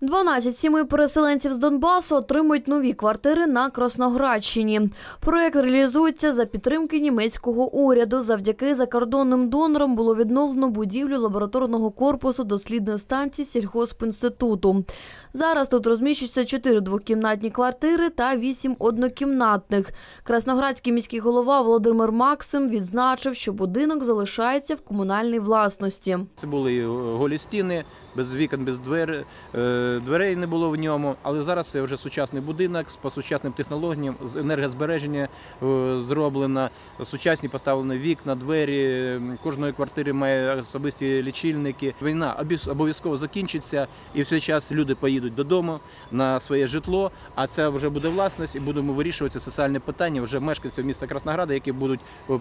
12 сімей переселенців з Донбасу отримують нові квартири на Красноградщині. Проект реалізується за підтримки німецького уряду. Завдяки закордонним донорам було відновлено будівлю лабораторного корпусу дослідної станції сільгоспінституту. Зараз тут розміщуються 4 двокімнатні квартири та 8 однокімнатних. Красноградський міський голова Володимир Максим відзначив, що будинок залишається в комунальній власності. Це були е, голі стіни, без вікон, без двер, е, дверей не було в ньому. Але зараз це вже сучасний будинок по сучасним технологіям, з енергозбереження е, зроблено, сучасні поставлені вікна, двері. Кожної квартири має особисті лічильники. Війна обов'язково закінчиться, і в цей час люди поїдуть додому на своє житло. А це вже буде власність, і будемо вирішувати соціальне питання вже мешканців міста Краснограда, які будуть е,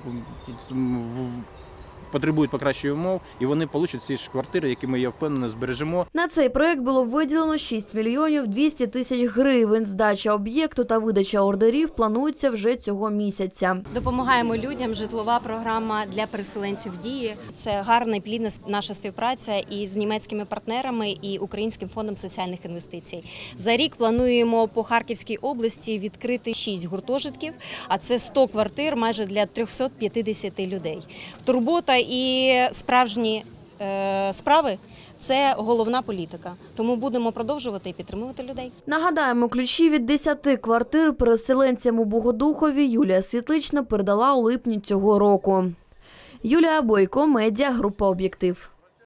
в- потребують покращення умов, і вони получать ці ж квартири, які ми я впевнений збережемо. На цей проект було виділено 6 мільйонів 200 тисяч гривень. Здача об'єкту та видача ордерів планується вже цього місяця. Допомагаємо людям. Житлова програма для переселенців діє. Це гарна і плідна наша співпраця із німецькими партнерами і Українським фондом соціальних інвестицій. За рік плануємо по Харківській області відкрити 6 гуртожитків, а це 100 квартир майже для 350 людей. Турбота і справжні е, справи це головна політика. Тому будемо продовжувати і підтримувати людей. Нагадаємо, ключі від 10 квартир переселенцям у Богодухові Юлія Світлична передала у липні цього року. Юлія Бойко, медіа, група Об'єктив.